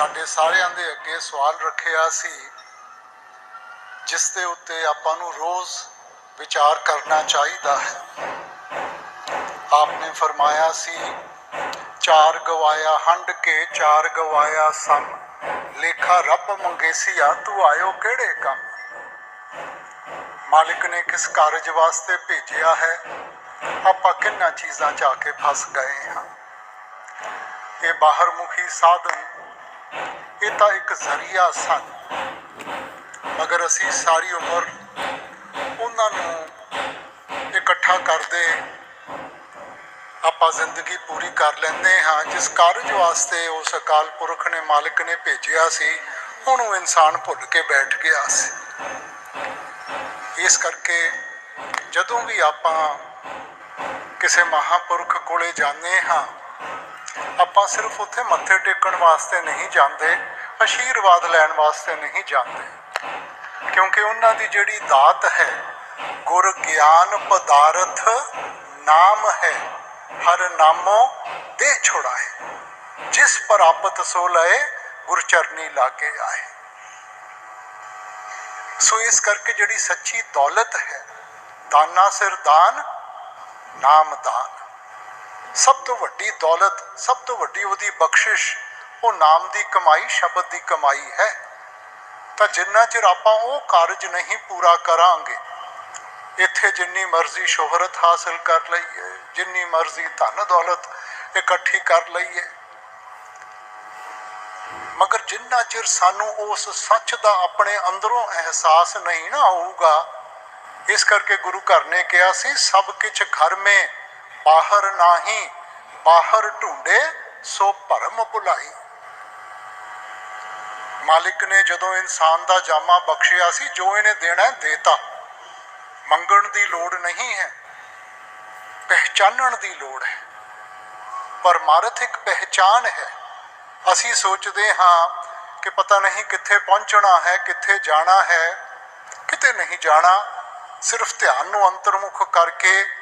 ਸਾਡੇ ਸਾਰਿਆਂ ਦੇ ਅੱਗੇ ਸਵਾਲ ਰੱਖਿਆ ਸੀ, ਜਿਸ ਦੇ ਉੱਤੇ ਆਪਾਂ ਨੂੰ ਰੋਜ਼ ਵਿਚਾਰ ਕਰਨਾ ਚਾਹੀਦਾ ਹੈ। ਆਪਨੇ ਫਰਮਾਇਆ ਸੀ, ਚਾਰ ਗਵਾਇਆ ਹੰਡ ਕੇ ਚਾਰ ਗਵਾਇਆ ਸਮ, ਲੇਖਾ ਰੱਬ ਮੰਗੇਸੀਆ, ਤੂੰ ਆਇਓ ਕਿਹੜੇ ਕੰਮ? ਮਾਲਿਕ ਨੇ ਕਿਸ ਕਾਰਜ ਵਾਸਤੇ ਭੇਜਿਆ ਹੈ? ਆਪਾਂ ਕਿੰਨਾ ਚੀਜ਼ਾਂ 'ਚ ਆ ਕੇ ਫਸ ਗਏ ਹਾਂ? ਇਹ ਬਾਹਰ ਮੁਖੀ ਸਾਧਨ ਇਹ ਤਾਂ ਇੱਕ ਜ਼ਰੀਆ ਸਨ। ਮਗਰ ਅਸੀਂ ਸਾਰੀ ਉਮਰ ਉਹਨਾਂ ਨੂੰ ਇਕੱਠਾ ਕਰਦੇ ਆਪਾਂ ਜ਼ਿੰਦਗੀ ਪੂਰੀ ਕਰ ਲੈਂਦੇ ਹਾਂ। ਜਿਸ ਕਾਰਜ ਵਾਸਤੇ ਉਸ ਅਕਾਲ ਪੁਰਖ ਨੇ ਮਾਲਕ ਨੇ ਭੇਜਿਆ ਸੀ, ਉਹਨੂੰ ਇਨਸਾਨ ਭੁੱਲ ਕੇ ਬੈਠ ਗਿਆ ਸੀ। ਇਸ ਕਰਕੇ ਜਦੋਂ ਵੀ ਆਪਾਂ ਕਿਸੇ ਮਹਾਪੁਰਖ ਕੋਲੇ ਜਾਂਦੇ ਹਾਂ ਆਪਾਂ ਸਿਰਫ ਉੱਥੇ ਮੱਥੇ ਟੇਕਣ ਵਾਸਤੇ ਨਹੀਂ ਜਾਂਦੇ, ਅਸ਼ੀਰਵਾਦ ਲੈਣ ਵਾਸਤੇ ਨਹੀਂ ਜਾਂਦੇ। ਕਿਉਂਕਿ ਉਹਨਾਂ ਦੀ ਜਿਹੜੀ ਦਾਤ ਹੈ, ਗੁਰ ਗਿਆਨ ਪਦਾਰਥ ਨਾਮ ਹੈ, ਹਰ ਨਾਮੋ ਦੇ ਛੁੜਾਏ ਜਿਸ ਪ੍ਰਾਪਤ ਸੋ ਲਏ ਗੁਰ ਚਰਨੀ ਲਾਗੇ ਆਏ। ਸੋ ਇਸ ਕਰਕੇ ਜਿਹੜੀ ਸੱਚੀ ਦੌਲਤ ਹੈ, ਦਾਨਾ ਸਿਰ ਦਾਨ, ਨਾਮ ਦਾਨ। ਸਭ ਤੋਂ ਵੱਡੀ ਦੌਲਤ, ਸਭ ਤੋਂ ਵੱਡੀ ਉਹਦੀ ਬਖਸ਼ਿਸ਼, ਉਹ ਨਾਮ ਦੀ ਕਮਾਈ, ਸ਼ਬਦ ਦੀ ਕਮਾਈ ਹੈ। ਤਾਂ ਜਿੰਨਾ ਚਿਰ ਆਪਾਂ ਉਹ ਕਾਰਜ ਨਹੀਂ ਪੂਰਾ ਕਰਾਂਗੇ, ਇੱਥੇ ਜਿੰਨੀ ਮਰਜ਼ੀ ਸ਼ੋਹਰਤ ਹਾਸਲ ਕਰ ਲਈਏ, ਜਿੰਨੀ ਮਰਜ਼ੀ ਧਨ ਦੌਲਤ ਇਕੱਠੀ ਕਰ ਲਈਏ। ਮਗਰ ਜਿੰਨਾ ਚਿਰ ਸਾਨੂੰ ਉਸ ਸੱਚ ਦਾ ਆਪਣੇ ਅੰਦਰੋਂ ਅਹਿਸਾਸ ਨਹੀਂ ਨਾ ਹੋਊਗਾ, ਇਸ ਕਰਕੇ ਗੁਰੂ ਘਰ ਨੇ ਕਿਹਾ ਸੀ, ਸਭ ਕੁਝ ਘਰ ਮੇ। ਬਾਹਰ ਨਹੀਂ, ਬਾਹਰ ਢੂੰਡੇ, ਸੋ ਭਰਮ ਭੁਲਾਈ। ਮਾਲਿਕ ਨੇ ਜਦੋਂ ਇਨਸਾਨ ਦਾ ਜਾਮਾ ਬਖਸ਼ਿਆ ਸੀ, ਜੋ ਇਹਨੇ ਦੇਣਾ ਦੇਤਾ। ਮੰਗਣ ਦੀ ਲੋੜ ਨਹੀਂ ਹੈ, ਪਹਿਚਾਨਣ ਦੀ ਲੋੜ ਹੈ। ਪਰਮਾਰਥ ਇੱਕ ਪਹਿਚਾਨ ਹੈ। ਅਸੀਂ ਸੋਚਦੇ ਹਾਂ ਕਿ ਪਤਾ ਨਹੀਂ ਕਿੱਥੇ ਪਹੁੰਚਣਾ ਹੈ, ਕਿੱਥੇ ਜਾਣਾ ਹੈ, ਕਿਤੇ ਨਹੀਂ ਜਾਣਾ, ਸਿਰਫ ਧਿਆਨ ਨੂੰ ਅੰਤਰਮੁਖ ਕਰਕੇ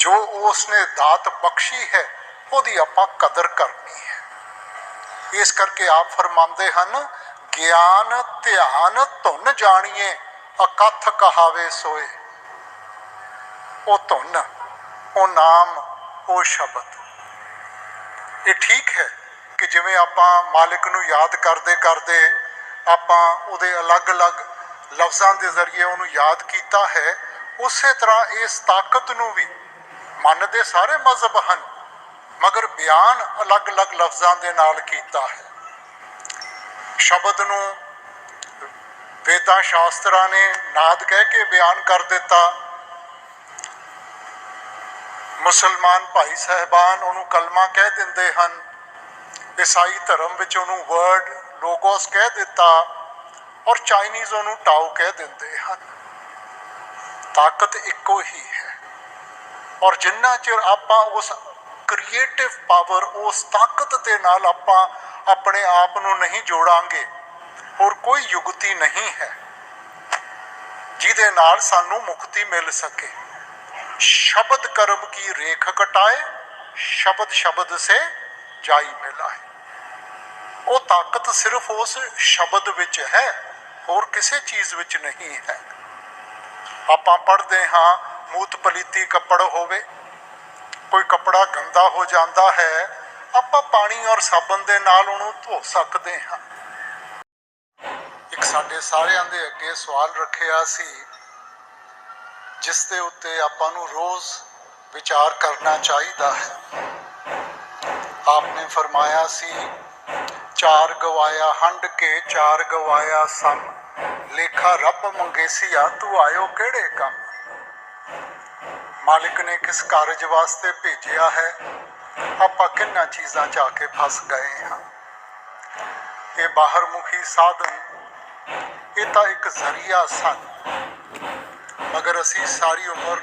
ਜੋ ਉਸ ਨੇ ਦਾਤ ਬਖਸ਼ੀ ਹੈ, ਉਹਦੀ ਆਪਾਂ ਕਦਰ ਕਰਨੀ ਹੈ। ਇਸ ਕਰਕੇ ਆਪ ਫਰਮਾਉਂਦੇ ਹਨ, ਗਿਆਨ, ਧਿਆਨ ਧੁਨ ਜਾਣੀਏ, ਅਕਥ ਕਹਾਵੇ ਸੋਏ। ਉਹ ਧੁਨ, ਉਹ ਨਾਮ, ਉਹ ਸ਼ਬਦ। ਇਹ ਠੀਕ ਹੈ ਕਿ ਜਿਵੇਂ ਆਪਾਂ ਮਾਲਿਕ ਨੂੰ ਯਾਦ ਕਰਦੇ ਕਰਦੇ ਆਪਾਂ ਉਹਦੇ ਅਲੱਗ-ਅਲੱਗ ਲਫ਼ਜ਼ਾਂ ਦੇ ਜ਼ਰੀਏ ਉਹਨੂੰ ਯਾਦ ਕੀਤਾ ਹੈ, ਉਸੇ ਤਰ੍ਹਾਂ ਇਸ ਤਾਕਤ ਨੂੰ ਵੀ ਮੰਨਦੇ ਸਾਰੇ ਮਜ਼ਹਬ ਹਨ, ਮਗਰ ਬਿਆਨ ਅਲੱਗ-ਅਲੱਗ ਲਫ਼ਜ਼ਾਂ ਦੇ ਨਾਲ ਕੀਤਾ ਹੈ। ਸ਼ਬਦ ਨੂੰ ਵੇਦਾਂ ਸ਼ਾਸਤਰਾਂ ਨੇ ਨਾਦ ਕਹਿ ਕੇ ਬਿਆਨ ਕਰ ਦਿੱਤਾ। ਮੁਸਲਮਾਨ ਭਾਈ ਸਹਿਬਾਨ ਉਹਨੂੰ ਕਲਮਾ ਕਹਿ ਦਿੰਦੇ ਹਨ। ਈਸਾਈ ਧਰਮ ਵਿੱਚ ਉਹਨੂੰ ਵਰਡ ਲੋਗੋਸ ਕਹਿ ਦਿੱਤਾ ਔਰ ਚਾਈਨੀਜ਼ ਉਹਨੂੰ ਟਾਓ ਕਹਿ ਦਿੰਦੇ ਹਨ। ਤਾਕਤ ਇੱਕੋ ਹੀ ਹੈ। ਔਰ ਜਿੰਨਾ ਚਿਰ ਆਪਾਂ ਉਸ ਕ੍ਰੀਏਟਿਵ ਪਾਵਰ ਉਸ ਤਾਕਤ ਦੇ ਨਾਲ ਆਪਾਂ ਆਪਣੇ ਆਪ ਨੂੰ ਨਹੀਂ ਜੋੜਾਂਗੇ, ਹੋਰ ਕੋਈ ਯੁਗਤੀ ਨਹੀਂ ਹੈ, ਜਿਹਦੇ ਨਾਲ ਸਾਨੂੰ ਮੁਕਤੀ ਮਿਲ ਸਕੇ। ਸ਼ਬਦ ਕਰਮ ਕੀ ਰੇਖ ਕਟਾਏ, ਸ਼ਬਦ ਸ਼ਬਦ ਸੇ ਜਾਈ ਮਿਲਾਏ। ਉਹ ਤਾਕਤ ਸਿਰਫ ਉਸ ਸ਼ਬਦ ਵਿੱਚ ਹੈ, ਹੋਰ ਕਿਸੇ ਚੀਜ਼ ਵਿੱਚ ਨਹੀਂ ਹੈ। ਆਪਾਂ ਪੜ੍ਹਦੇ ਹਾਂ ਮੂਤ ਪਲੀਤੀ ਕੱਪੜ ਹੋਵੇ, ਕੋਈ ਕੱਪੜਾ ਗੰਦਾ ਹੋ ਜਾਂਦਾ ਹੈ, ਆਪਾਂ ਪਾਣੀ ਔਰ ਸਾਬਣ ਦੇ ਨਾਲ ਉਹਨੂੰ ਧੋ ਸਕਦੇ ਹਾਂ। ਇੱਕ ਸਾਡੇ ਸਾਰਿਆਂ ਦੇ ਅੱਗੇ ਸਵਾਲ ਰੱਖਿਆ ਸੀ, ਜਿਸ ਦੇ ਉੱਤੇ ਆਪਾਂ ਨੂੰ ਰੋਜ਼ ਵਿਚਾਰ ਕਰਨਾ ਚਾਹੀਦਾ ਹੈ। ਆਪਨੇ ਫਰਮਾਇਆ ਸੀ, ਚਾਰ ਗਵਾਇਆ ਹੰਡ ਕੇ, ਚਾਰ ਗਵਾਇਆ ਸਮ, ਲੇਖਾ ਰੱਬ ਮੰਗੇਸੀਆ ਤੂੰ ਆਇਓ ਕਿਹੜੇ ਕੰਮ? ਮਾਲਿਕ ਨੇ ਕਿਸ ਕਾਰਜ ਵਾਸਤੇ ਭੇਜਿਆ ਹੈ? ਆਪਾਂ ਕਿੰਨਾ ਚੀਜ਼ਾਂ 'ਚ ਆ ਕੇ ਫਸ ਗਏ ਹਾਂ? ਇਹ ਬਾਹਰ ਮੁਖੀ ਸਾਧਨ, ਇਹ ਤਾਂ ਇੱਕ ਜ਼ਰੀਆ ਸਨ। ਮਗਰ ਅਸੀਂ ਸਾਰੀ ਉਮਰ